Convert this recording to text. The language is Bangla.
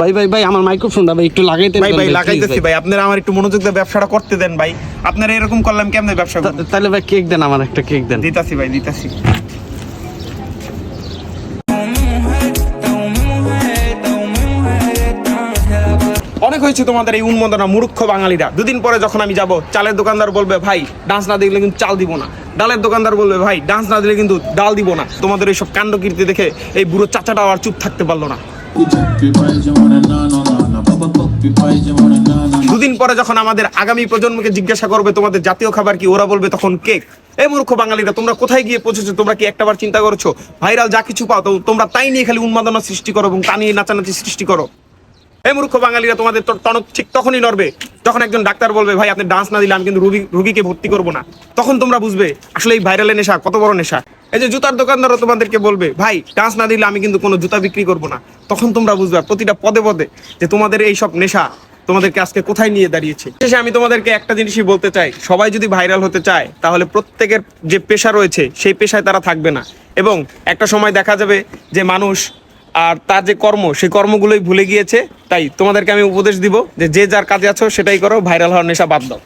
ভাই ভাই ভাই আমার মাইক্রোফোনটা ভাই একটু লাগাইতে ভাই দেন ভাই লাগাইতেছি ভাই। আপনারা আমার একটু মনোযোগ দিয়ে ব্যবসাটা করতে দেন ভাই। আপনারা এরকম করলাম কেমনে ব্যবসা করব? তাহলে ভাই কেক দেন আমার একটা কেক দেন। দিতাছি ভাই দিতাছি। অনেক হয়েছে তোমাদের এই উন্মোদনা মূর্খ বাঙালিরা। দুদিন পরে যখন আমি যাব চালের দোকানদার বলবে ভাই ডান্স না দিলে কিন্তু চাল দিব না। ডালের দোকানদার বলবে ভাই ডান্স না দিলে কিন্তু ডাল দিব না। তোমাদের এইসব কাণ্ড কীর্তি দেখে এই বুড়ো চাচাটা আর চুপ থাকতে পারল না। দুদিন পরে যখন আমাদের আগামী প্রজন্মকে জিজ্ঞাসা করবে তোমাদের জাতীয় খাবার কি, ওরা বলবে তখন কেক। এই মূর্খ বাঙালিরা, তোমরা কোথায় গিয়ে পৌঁছেছো? তোমরা কি একটাবার চিন্তা করছ? ভাইরাল যা কিছু পাও, তো তোমরা তাই নিয়ে খালি উন্মাদনা সৃষ্টি করো এবং তা নিয়ে নাচানাচি সৃষ্টি করো। এই মূর্খ বাঙালিরা তোমাদের টনক ঠিক তখনই নড়বে, যখন একজন ডাক্তার বলবে, ভাই, আপনি ডান্স না দিলে আমি কিন্তু রুগী রুগীকে ভর্তি করব না। তখন তোমরা বুঝবে, আসলে এই ভাইরালের নেশা কত বড় নেশা। এই যে জুতার দোকানদারও তোমাদেরকে বলবে, ভাই ডান্স না দিলে আমি কিন্তু কোনো জুতা বিক্রি করব না। তখন তোমরা বুঝবে প্রতিটা পদে পদে যে তোমাদের এই সব নেশা তোমাদেরকে আজকে কোথায় নিয়ে দাঁড়িয়েছে। শেষে আমি তোমাদেরকে একটা জিনিসই বলতে চাই, সবাই যদি ভাইরাল হতে চায়, তাহলে প্রত্যেকের যে পেশা রয়েছে, সেই পেশায় তারা থাকবে না। এবং একটা সময় দেখা যাবে যে মানুষ আর তার যে কর্ম, সেই কর্মগুলোই ভুলে গিয়েছে। তাই তোমাদেরকে আমি উপদেশ দিব যে যে যার কাজে আছো, সেটাই করো, ভাইরাল হওয়ার নেশা বাদ দাও।